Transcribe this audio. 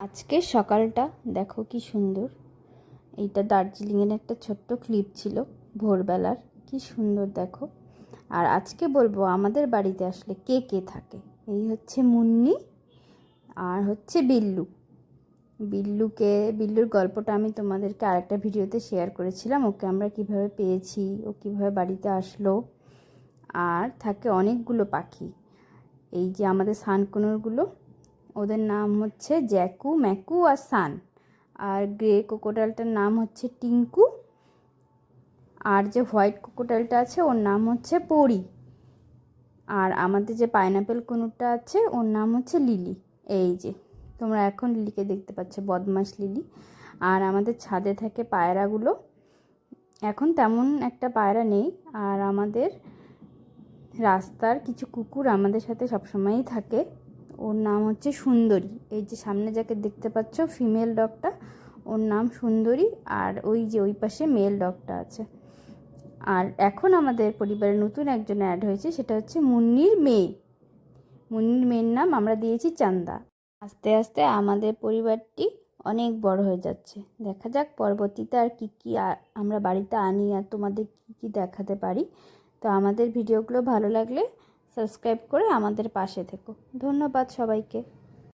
আজকে সকালটা দেখো কি সুন্দর। এইটা দার্জিলিংয়ের একটা ছোট্ট ক্লিপ ছিল ভোরবেলার। কি সুন্দর দেখো। আর আজকে বলব আমাদের বাড়িতে আসলে কে কে থাকে? এই হচ্ছে মুন্নি আর হচ্ছে বিল্লু। বিল্লুকে, বিল্লুর গল্পটা আমি তোমাদেরকে আরেকটা ভিডিওতে শেয়ার করেছিলাম। ওকে আমরা কীভাবে পেয়েছি, ও কীভাবে বাড়িতে আসলো। আর থাকে অনেকগুলো পাখি। এই যে আমাদের সানকুনোরগুলো ওদের নাম হচ্ছে জ্যাকু, ম্যাকু আর সান। আর গ্রে কোকোডালটার নাম হচ্ছে টিঙ্কু আর যে হোয়াইট কোকোডালটা আছে, ওর নাম হচ্ছে পরি। আর আমাদের যে পাইনাপেল কুনুরটা আছে, ওর নাম হচ্ছে লিলি। এই যে, তোমরা এখন লিলিকে দেখতে পাচ্ছ বদমাস লিলি। আর আমাদের ছাদে থাকে পায়রাগুলো। এখন তেমন একটা পায়রা নেই। আর আমাদের রাস্তার কিছু কুকুর আমাদের সাথে সবসময়ই থাকে। ওর নাম হচ্ছে সুন্দরী। এই যে সামনে যাকে দেখতে পাচ্ছ ফিমেল ডগটা ওর নাম সুন্দরী আর ওই যে ওই পাশে মেল ডগটা আছে। আর এখন আমাদের পরিবারে নতুন একজন অ্যাড হয়েছে, সেটা হচ্ছে মুন্নির মেয়ে। মুন্নির মেয়ের নাম আমরা দিয়েছি চান্দা। আস্তে আস্তে আমাদের পরিবারটি অনেক বড় হয়ে যাচ্ছে। দেখা যাক পরবর্তীতে আর কী কী আমরা বাড়িতে আনি আর তোমাদের কী কী দেখাতে পারি। তো আমাদের ভিডিওগুলো ভালো লাগলে সাবস্ক্রাইব করে আমাদের পাশে থেকো। ধন্যবাদ সবাইকে।